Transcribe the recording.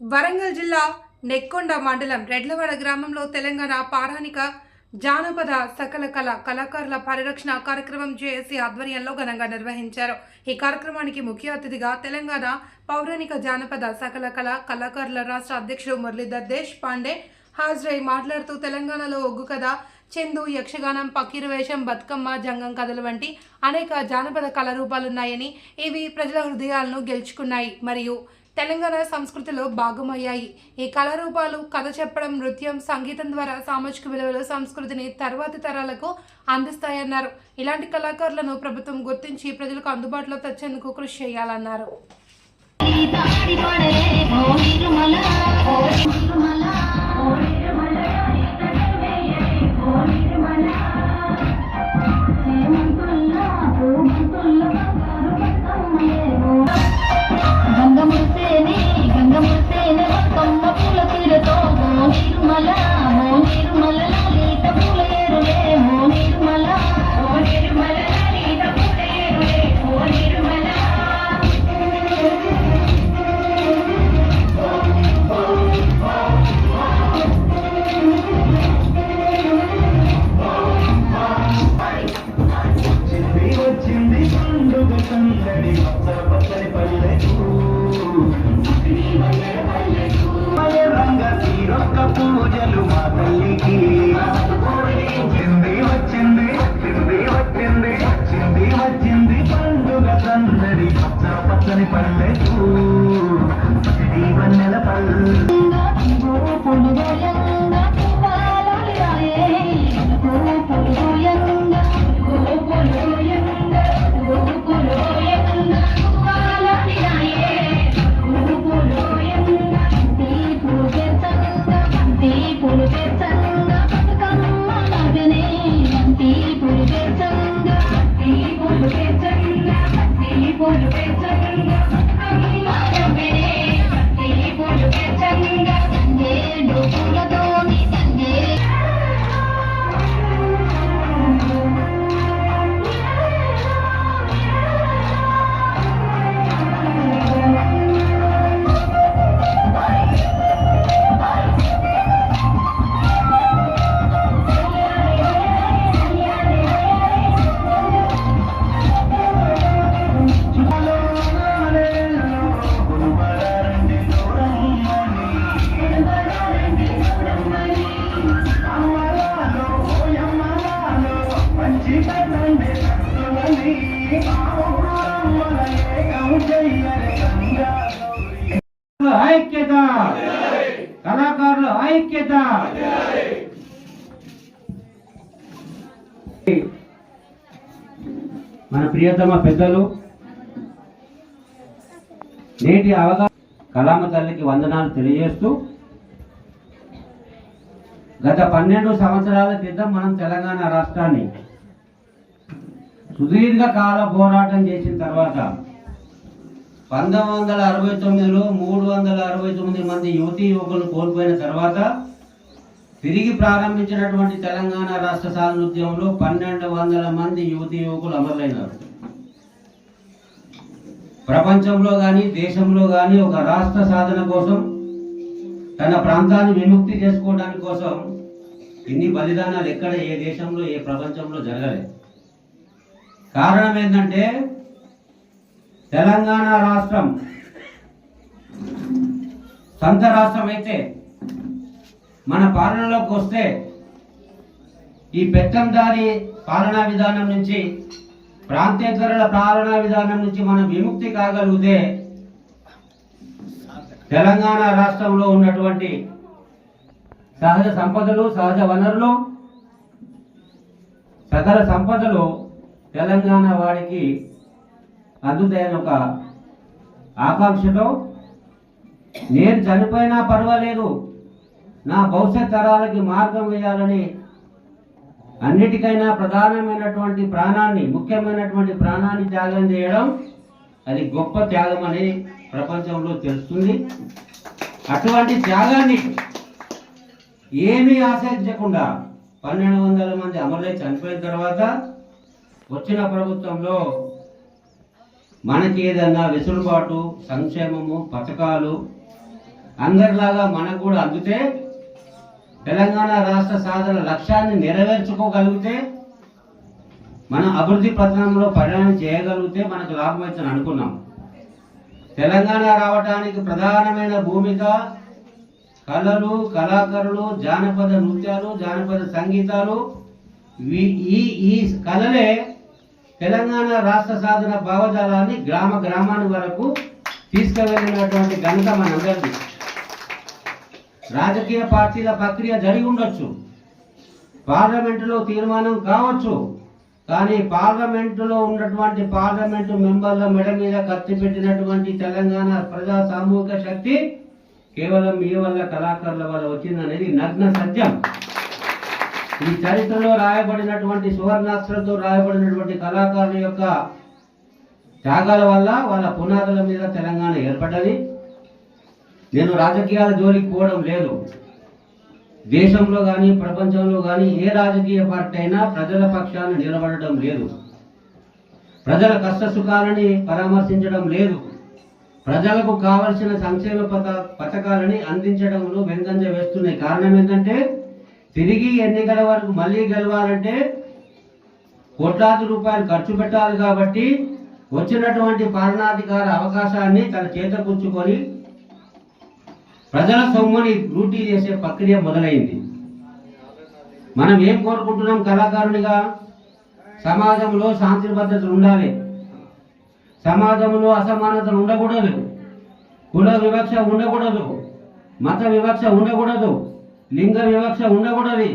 వరంగల్ జిల్లా నెక్కొండ మండలం రెడ్లవాడ గ్రామంలో తెలంగాణ పౌరాణిక జానపద సకల కళ కళాకారుల పరిరక్షణ కార్యక్రమం జేఏసీ ఆధ్వర్యంలో ఘనంగా నిర్వహించారు. ఈ కార్యక్రమానికి ముఖ్య అతిథిగా తెలంగాణ పౌరాణిక జానపద సకల కళ కళాకారుల రాష్ట్ర అధ్యక్షుడు మురళీధర్ దేశ్ పాండే హాజరై మాట్లాడుతూ తెలంగాణలో ఒగ్గు కథ చెందు యక్షగానం పకీరు వేషం బతుకమ్మ జంగం కథలు వంటి అనేక జానపద కళారూపాలున్నాయని ఇవి ప్రజల హృదయాలను గెలుచుకున్నాయి. మరియు తెలంగాణ సంస్కృతిలో భాగమయ్యాయి. ఈ కళారూపాలు కథ చెప్పడం నృత్యం సంగీతం ద్వారా సామాజిక విలువలు సంస్కృతిని తర్వాతి తరాలకు అందిస్తాయన్నారు. ఇలాంటి కళాకారులను ప్రభుత్వం గుర్తించి ప్రజలకు అందుబాటులో తెచ్చేందుకు కృషి చేయాలన్నారు. gusta ni para. ఐక్యత కళాకారుల ఐక్యత మన ప్రియతమ పెద్దలు నేటి అవగాహన కళామ తల్లికి వందనాలు తెలియజేస్తూ గత పన్నెండు సంవత్సరాల క్రితం మనం తెలంగాణ రాష్ట్రాన్ని సుదీర్ఘ కాల పోరాటం చేసిన తర్వాత పంతొమ్మిది వందల అరవై తొమ్మిదిలో మూడు వందల అరవై తొమ్మిది మంది యువతీ యువకులు కోల్పోయిన తర్వాత తిరిగి ప్రారంభించినటువంటి తెలంగాణ రాష్ట్ర సాధనోద్యమంలో పన్నెండు వందల మంది యువతీ యువకులు అమరులైనారు. ప్రపంచంలో కానీ దేశంలో కానీ ఒక రాష్ట్ర సాధన కోసం తన ప్రాంతాన్ని విముక్తి చేసుకోవడానికి కోసం ఇన్ని బలిదానాలు ఎక్కడ ఏ దేశంలో ఏ ప్రపంచంలో జరగలేదు. కారణం ఏంటంటే తెలంగాణ రాష్ట్రం సొంత రాష్ట్రం అయితే మన పాలనలోకి వస్తే ఈ పెత్తందారి పాలనా విధానం నుంచి ప్రాంతేతరుల పాలనా విధానం నుంచి మనం విముక్తి కాగలిగితే తెలంగాణ రాష్ట్రంలో ఉన్నటువంటి సహజ సంపదలు సహజ వనరులు సకల సంపదలు తెలంగాణ వాడికి అందుతాయని ఒక ఆకాంక్షతో నేను చనిపోయినా పర్వాలేదు. నా భవిష్యత్ తరాలకి మార్గం వేయాలని అన్నిటికైనా ప్రధానమైనటువంటి ప్రాణాన్ని ముఖ్యమైనటువంటి ప్రాణాన్ని త్యాగం చేయడం అది గొప్ప త్యాగం అని ప్రపంచంలో తెలుస్తుంది. అటువంటి త్యాగాన్ని ఏమీ ఆశించకుండా పన్నెండు వందల మంది అమరులై చనిపోయిన తర్వాత వచ్చిన ప్రభుత్వంలో మనకి ఏదన్నా వెసులుబాటు సంక్షేమము పథకాలు అందరిలాగా మనకు కూడా అందుతే తెలంగాణ రాష్ట్ర సాధన లక్ష్యాన్ని నెరవేర్చుకోగలిగితే మన అభివృద్ధి పథనంలో పరిణామం చేయగలిగితే మనకు లాభం అవుతుందని అనుకున్నాం. తెలంగాణ రావటానికి ప్రధానమైన భూమిక కళలు కళాకారులు జానపద నృత్యాలు జానపద సంగీతాలు. ఈ ఈ కళలే తెలంగాణ రాష్ట్ర సాధన భావజాలాన్ని గ్రామ గ్రామాని వరకు తీసుకువెళ్ళినటువంటి ఘనత మనందరిది. రాజకీయ పార్టీల ప్రక్రియ జరిగి ఉండొచ్చు. పార్లమెంటులో తీర్మానం కావచ్చు. కానీ పార్లమెంటులో ఉన్నటువంటి పార్లమెంటు మెంబర్ల మెడ మీద కత్తి పెట్టినటువంటి తెలంగాణ ప్రజా సామూహిక శక్తి కేవలం మీ వల్ల కళాకారుల వల్ల వచ్చిందనేది నగ్న సత్యం. ఈ చరిత్రలో రాయబడినటువంటి సువర్ణాస్త్రంతో రాయబడినటువంటి కళాకారుల యొక్క త్యాగాల వల్ల వాళ్ళ పునాదుల మీద తెలంగాణ ఏర్పడ్డది. నేను రాజకీయాల జోలికి పోవడం లేదు. దేశంలో కానీ ప్రపంచంలో కానీ ఏ రాజకీయ పార్టీ అయినా ప్రజల పక్షాన్ని నిలబడడం లేదు. ప్రజల కష్ట సుఖాలని పరామర్శించడం లేదు. ప్రజలకు కావలసిన సంక్షేమ పథ పథకాలని అందించడంలో వెనుకంజ వేస్తున్నాయి కారణం ఏంటంటే తిరిగి ఎన్నికల వరకు మళ్ళీ గెలవాలంటే కోట్లాది రూపాయలు ఖర్చు పెట్టాలి కాబట్టి వచ్చినటువంటి పాలనాధికార అవకాశాన్ని తన చేతపుచ్చుకొని ప్రజల సొమ్ముని లూటీ చేసే ప్రక్రియ మొదలైంది. మనం ఏం కోరుకుంటున్నాం కళాకారునిగా? సమాజంలో శాంతి భద్రతలు ఉండాలి. సమాజంలో అసమానతలు ఉండకూడదు. కుల వివక్ష ఉండకూడదు. మత వివక్ష ఉండకూడదు. లింగ వివక్ష ఉండకూడదు.